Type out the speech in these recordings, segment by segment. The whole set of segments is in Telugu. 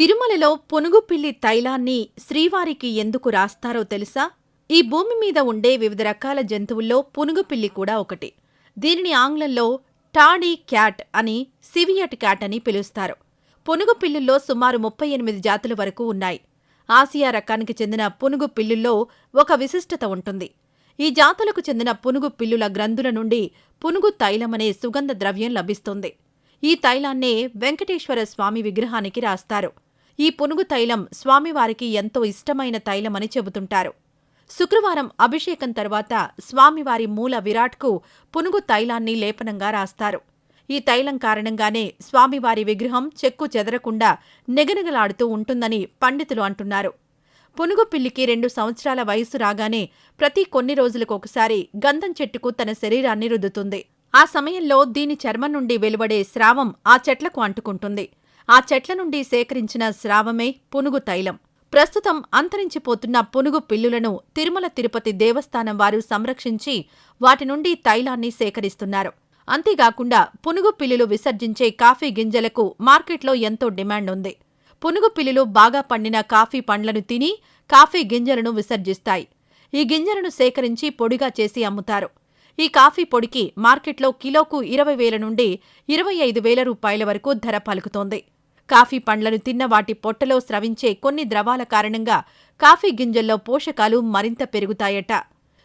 తిరుమలలో పునుగుపిల్లి తైలాన్ని శ్రీవారికి ఎందుకు రాస్తారో తెలుసా? ఈ భూమి మీద ఉండే వివిధ రకాల జంతువుల్లో పునుగుపిల్లి కూడా ఒకటి. దీనిని ఆంగ్లంలో టాడీ క్యాట్ అని సివియట్ క్యాట్ అని పిలుస్తారు. పునుగుపిల్లుల్లో సుమారు ముప్పై ఎనిమిది జాతుల వరకు ఉన్నాయి. ఆసియా రకానికి చెందిన పునుగు పిల్లుల్లో ఒక విశిష్టత ఉంటుంది. ఈ జాతులకు చెందిన పునుగు పిల్లుల గ్రంథుల నుండి పునుగు తైలమనే సుగంధ ద్రవ్యం లభిస్తుంది. ఈ తైలాన్నే వెంకటేశ్వర స్వామి విగ్రహానికి రాస్తారు. ఈ పునుగు తైలం స్వామివారికి ఎంతో ఇష్టమైన తైలమని చెబుతుంటారు. శుక్రవారం అభిషేకం తర్వాత స్వామివారి మూల విరాట్కు పునుగు తైలాన్ని లేపనంగా రాస్తారు. ఈ తైలం కారణంగానే స్వామివారి విగ్రహం చెక్కు చెదరకుండా నెగనగలాడుతూ ఉంటుందని పండితులు అంటున్నారు. పునుగు పిల్లికి రెండు సంవత్సరాల వయసు రాగానే ప్రతి కొన్ని రోజులకు ఒకసారి గంధం చెట్టుకు తన శరీరాన్ని రుద్దుతుంది. ఆ సమయంలో దీని చర్మం నుండి వెలువడే స్రావం ఆ చెట్లకు అంటుకుంటుంది. ఆ చెట్ల నుండి సేకరించిన స్రావమే పునుగు తైలం. ప్రస్తుతం అంతరించిపోతున్న పునుగు పిల్లులను తిరుమల తిరుపతి దేవస్థానం వారు సంరక్షించి వాటి నుండి తైలాన్ని సేకరిస్తున్నారు. అంతేకాకుండా పునుగు పిల్లులు విసర్జించే కాఫీ గింజలకు మార్కెట్లో ఎంతో డిమాండ్ ఉంది. పునుగు పిల్లులు బాగా పండిన కాఫీ పండ్లను తిని కాఫీ గింజలను విసర్జిస్తాయి. ఈ గింజలను సేకరించి పొడిగా చేసి అమ్ముతారు. ఈ కాఫీ పొడికి మార్కెట్లో కిలోకు ఇరవై వేల నుండి ఇరవై ఐదు వేల రూపాయల వరకు ధర పలుకుతోంది. కాఫీ పండ్లను తిన్న వాటి పొట్టలో స్రవించే కొన్ని ద్రవాల కారణంగా కాఫీ గింజల్లో పోషకాలు మరింత పెరుగుతాయట.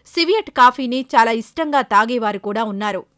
సివియట్ కాఫీని చాలా ఇష్టంగా తాగేవారు కూడా ఉన్నారు.